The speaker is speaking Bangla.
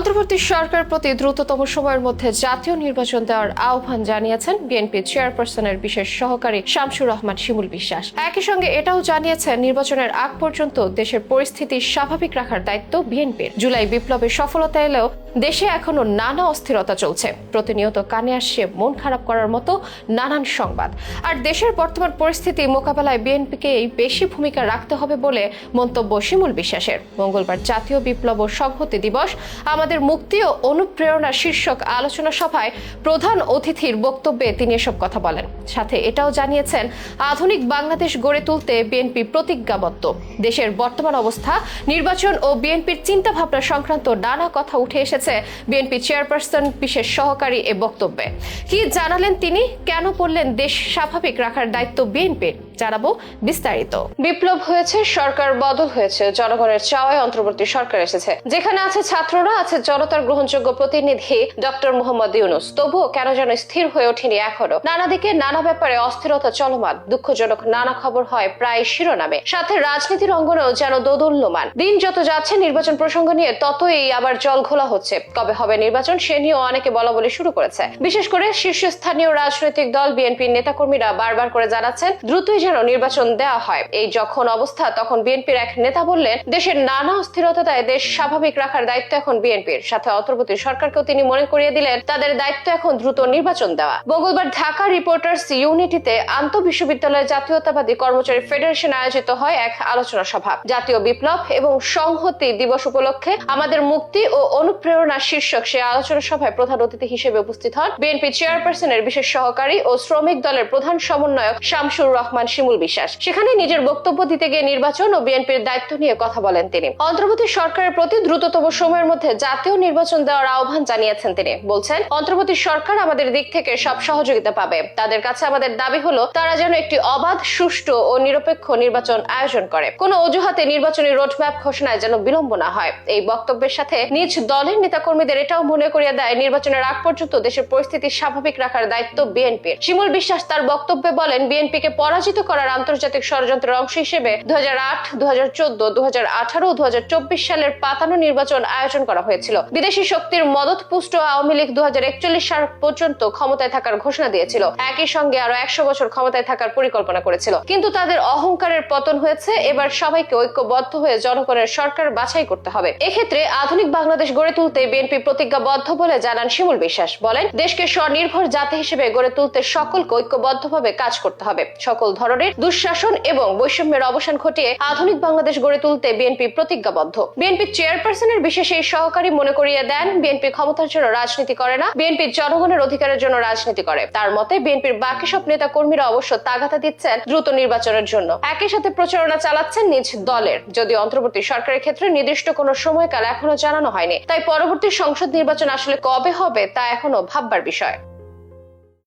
অন্তর্বর্তী সরকার প্রতি দ্রুততম সময়ের মধ্যে জাতীয় নির্বাচন দেওয়ার আহ্বান জানিয়েছেন বিএনপি চেয়ারপারসনের বিশেষ সহকারী শামসুর রহমান শিমুল বিশ্বাস। একই সঙ্গে এটাও জানিয়েছেন, নির্বাচনের আগ পর্যন্ত দেশের পরিস্থিতি স্বাভাবিক রাখার দায়িত্ব বিএনপির। জুলাই বিপ্লবের সফলতা এলেও দেশে এখনও নানা অস্থিরতা চলছে। প্রতিনিয়ত কানে আসছে মন খারাপ করার মতো নানান সংবাদ। আর দেশের বর্তমান পরিস্থিতি মোকাবেলায় বিএনপিকেই বেশি ভূমিকা রাখতে হবে বলে মন্তব্য শিমুল বিশ্বাসের। মঙ্গলবার জাতীয় বিপ্লব সংহতি দিবস, আমাদের মুক্তি ও অনুপ্রেরণা শীর্ষক আলোচনা সভায় প্রধান অতিথির বক্তব্যে তিনি এসব কথা বলেন। সাথে এটাও জানিয়েছেন, আধুনিক বাংলাদেশ গড়ে তুলতে বিএনপি প্রতিজ্ঞাবদ্ধ। দেশের বর্তমান অবস্থা, নির্বাচন ও বিএনপির চিন্তাভাবনা সংক্রান্ত নানা কথা উঠে এসেছে। বিএনপি চেয়ারপারসন বিশেষ সহকারী এ বক্তব্যে। কি জানালেন তিনি? কেন পড়লেন দেশ স্বাভাবিক রাখার দায়িত্ব বিএনপির? জানাব বিস্তারিত। বিপ্লব হয়েছে, সরকার বদল হয়েছে, জনগণের চাওয়ায় অন্তর্বর্তী সরকার এসেছে। যেখানে আছে ছাত্ররা, আছে জনতার গ্রহণযোগ্য প্রতিনিধি ডক্টর মোহাম্মদ ইউনুস। তবুও কেন যেন স্থির হয়ে ওঠেনি এখনও। নানা দিকে নানা ব্যাপারে অস্থিরতা চলমান। দুঃখজনক নানা খবর হয় প্রায় শিরোনামে। সাথে রাজনীতির অঙ্গনেও যেন দোদুল্যমান। দিন যত যাচ্ছে, নির্বাচন প্রসঙ্গ নিয়ে ততই আবার জল ঘোলা হচ্ছে। কবে হবে নির্বাচন, সে নিয়েও অনেকে বলা বলি শুরু করেছে। বিশেষ করে শীর্ষস্থানীয় রাজনৈতিক দল, বিএনপির নেতাকর্মীরা বারবার করে জানাচ্ছেন, দ্রুতই যেন নির্বাচন দেওয়া হয়। এই যখন অবস্থা, তখন বিএনপির এক নেতা বললেন, দেশের নানা অস্থিরতায় দেশ স্বাভাবিক রাখার দায়িত্ব এখন বিএনপির। সাথে অন্তর্বর্তী সরকারকেও তিনি মনে করিয়ে দিলেন, তাদের দায়িত্ব এখন দ্রুত নির্বাচন দেওয়া। মঙ্গলবার ঢাকা রিপোর্টার্স ইউনিটিতে আন্ত বিশ্ববিদ্যালয় জাতীয়তাবাদী কর্মচারী ফেডারেশন আয়োজিত হয় এক আলোচনা সভা। জাতীয় বিপ্লব এবং সংহতি দিবস উপলক্ষে আমাদের মুক্তি ও অনুপ্রেরণা শীর্ষক সে আলোচনা সভায় প্রধান অতিথি হিসেবে উপস্থিত হন বিএনপি চেয়ারপারসনের বিশেষ সহকারী ও শ্রমিক দলের প্রধান সমন্বয়ক শামসুর রহমান শিমুল বিশ্বাস। সেখানে নিজের বক্তব্য দিতে গিয়ে নির্বাচন ও বিএনপির দায়িত্ব নিয়ে কথা বলেন তিনি। অন্তর্বর্তী সরকারের প্রতি দ্রুততম সময়ের মধ্যে জাতীয় নির্বাচন দেওয়ার আহ্বান জানিয়েছেন তিনি। বলছেন, অন্তর্বর্তী সরকার আমাদের দিক থেকে সব সহযোগিতা পাবে। তাদের কাছে আমাদের দাবি হলো, তারা যেন একটি অবাধ, সুষ্ঠু ও নিরপেক্ষ নির্বাচন আয়োজন করে। কোনো অজুহাতে নির্বাচনী রোডম্যাপ ঘোষণায় যেন বিলম্ব না হয়। এই বক্তব্যের সাথে নিজ দলের নেতাকর্মীদের এটাও মনে করিয়ে দেয়, নির্বাচনের আগ পর্যন্ত দেশের পরিস্থিতি স্বাভাবিক রাখার দায়িত্ব বিএনপির। শিমুল বিশ্বাস তার বক্তব্যে বলেন, বিএনপিকে পরাজিত করার আন্তর্জাতিক ষড়যন্ত্রের অংশ হিসেবে দু হাজার আট দু হাজার চোদ্দ দু হাজার আঠারো দু হাজার চব্বিশ সালের পাতানো নির্বাচন আয়োজন করা হয়েছিল। বিদেশি শক্তির মদত পুষ্ট আওয়ামী লীগ দু হাজার একচল্লিশ সাল পর্যন্ত ক্ষমতায় থাকার ঘোষণা দিয়েছিল। একই সঙ্গে আরও একশো বছর ক্ষমতায় থাকার পরিকল্পনা করেছিল। কিন্তু তাদের অহংকারের পতন হয়েছে। এবার সবাইকে ঐক্যবদ্ধ হয়ে জনগণের সরকার বাছাই করতে হবে। এক্ষেত্রে আধুনিক বাংলাদেশ গড়ে তুলতে বিএনপি প্রতিজ্ঞাবদ্ধ বলে জানান শিমুল বিশ্বাস। বলেন, দেশকে স্বনির্ভর জাতি হিসেবে গড়ে তুলতে সকলকে ঐক্যবদ্ধভাবে কাজ করতে হবে। সকল ধরনের দুঃশাসন এবং বৈষম্যের অবসান ঘটিয়ে আধুনিক বাংলাদেশ গড়ে তুলতে বিএনপি প্রতিজ্ঞাবদ্ধ। বিএনপি চেয়ারপারসনের বিশেষ এই সহকারী মনে করিয়ে দেন, বিএনপি ক্ষমতার জন্য রাজনীতি করে না, বিএনপি জনগণের অধিকারের জন্য রাজনীতি করে। তার মতে, বিএনপির বাকি সব নেতা কর্মীরা অবশ্য তাগাতা দিচ্ছেন দ্রুত নির্বাচনের জন্য। একই সাথে প্রচারণা চালাচ্ছেন নিজ দলের। যদি অন্তর্বর্তী সরকারের ক্ষেত্রে নির্দিষ্ট কোনো সময়কাল এখনও জানানো হয়নি। তাই পরবর্তী সংসদ নির্বাচন আসলে কবে হবে, তা এখনও ভাববার বিষয়।